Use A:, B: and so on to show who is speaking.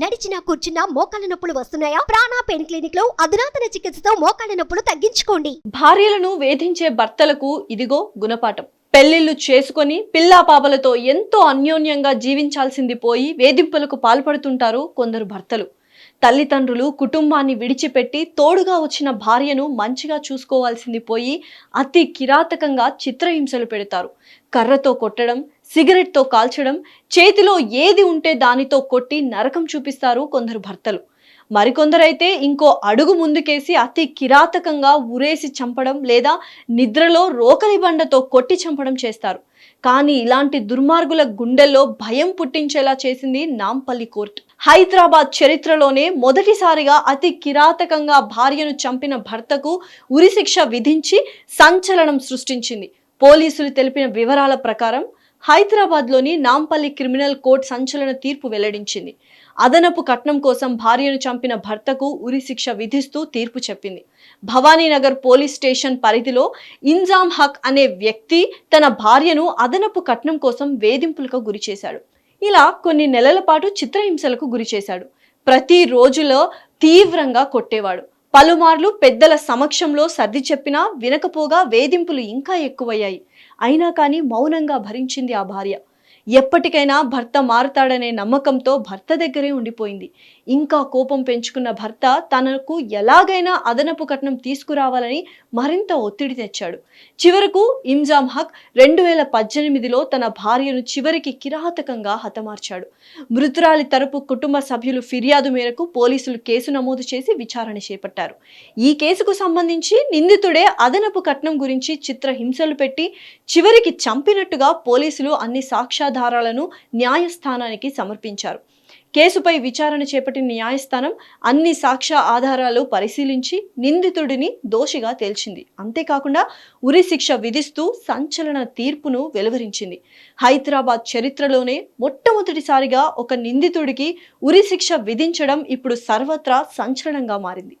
A: నడిచినా కూర్చున్నా మోకాళ్ళ నొప్పులు వస్తున్నాయా? ప్రాణా పెయిన్ క్లినిక్లో అధునాతన చికిత్సతో మోకాళ్ళ నొప్పులు తగ్గించుకోండి.
B: భార్యలను వేధించే భర్తలకు ఇదిగో గుణపాఠం. పెళ్ళిళ్ళు చేసుకొని పిల్లా పాపలతో ఎంతో అన్యోన్యంగా జీవించాల్సింది పోయి వేధింపులకు పాల్పడుతుంటారు కొందరు భర్తలు. తల్లిదండ్రులు కుటుంబాన్ని విడిచిపెట్టి తోడుగా వచ్చిన భార్యను మంచిగా చూసుకోవాల్సింది పోయి అతి కిరాతకంగా చిత్రహింసలు పెడతారు. కర్రతో కొట్టడం సిగరెట్తో కాల్చడం చేతిలో ఏది ఉంటే దానితో కొట్టి నరకం చూపిస్తారు కొందరు భర్తలు. మరికొందరైతే ఇంకో అడుగు ముందుకేసి అతి కిరాతకంగా ఉరేసి చంపడం లేదా నిద్రలో రోకలి బండతో కొట్టి చంపడం చేస్తారు. కానీ ఇలాంటి దుర్మార్గుల గుండెల్లో భయం పుట్టించేలా చేసింది నాంపల్లి కోర్టు. హైదరాబాద్ చరిత్రలోనే మొదటిసారిగా అతి కిరాతకంగా భార్యను చంపిన భర్తకు ఉరిశిక్ష విధించి సంచలనం సృష్టించింది. పోలీసులు తెలిపిన వివరాల ప్రకారం హైదరాబాద్లోని నాంపల్లి క్రిమినల్ కోర్టు సంచలన తీర్పు వెల్లడించింది. అదనపు కట్నం కోసం భార్యను చంపిన భర్తకు ఉరిశిక్ష విధిస్తూ తీర్పు చెప్పింది. భవానీనగర్ పోలీస్ స్టేషన్ పరిధిలో ఇంజామ్ హక్ అనే వ్యక్తి తన భార్యను అదనపు కట్నం కోసం వేధింపులకు గురి చేశాడు. ఇలా కొన్ని నెలల పాటు చిత్రహింసలకు గురి చేశాడు. ప్రతి రోజులో తీవ్రంగా కొట్టేవాడు. పలుమార్లు పెద్దల సమక్షంలో సర్ది చెప్పినా వినకపోగా వేధింపులు ఇంకా ఎక్కువయ్యాయి. అయినా కానీ మౌనంగా భరించింది ఆ భార్య. ఎప్పటికైనా భర్త మారుతాడనే నమ్మకంతో భర్త దగ్గరే ఉండిపోయింది. ఇంకా కోపం పెంచుకున్న భర్త తనకు ఎలాగైనా అదనపు కట్నం తీసుకురావాలని మరింత ఒత్తిడి తెచ్చాడు. చివరకు ఇంజామ్ హక్ రెండు వేల పద్దెనిమిదిలో తన భార్యను చివరికి కిరాతకంగా హతమార్చాడు. మృతురాలి తరపు కుటుంబ సభ్యులు ఫిర్యాదు మేరకు పోలీసులు కేసు నమోదు చేసి విచారణ చేపట్టారు. ఈ కేసుకు సంబంధించి నిందితుడే అదనపు కట్నం గురించి చిత్ర హింసలు పెట్టి చివరికి చంపినట్టుగా పోలీసులు అన్ని ఆధారాలను న్యాయస్థానానికి సమర్పించారు. కేసుపై విచారణ చేపట్టిన న్యాయస్థానం అన్ని సాక్ష్య ఆధారాలు పరిశీలించి నిందితుడిని దోషిగా తేల్చింది. అంతేకాకుండా ఉరి శిక్ష విధిస్తూ సంచలన తీర్పును వెలువరించింది. హైదరాబాద్ చరిత్రలోనే మొట్టమొదటిసారిగా ఒక నిందితుడికి ఉరి శిక్ష విధించడం ఇప్పుడు సర్వత్రా సంచలనంగా మారింది.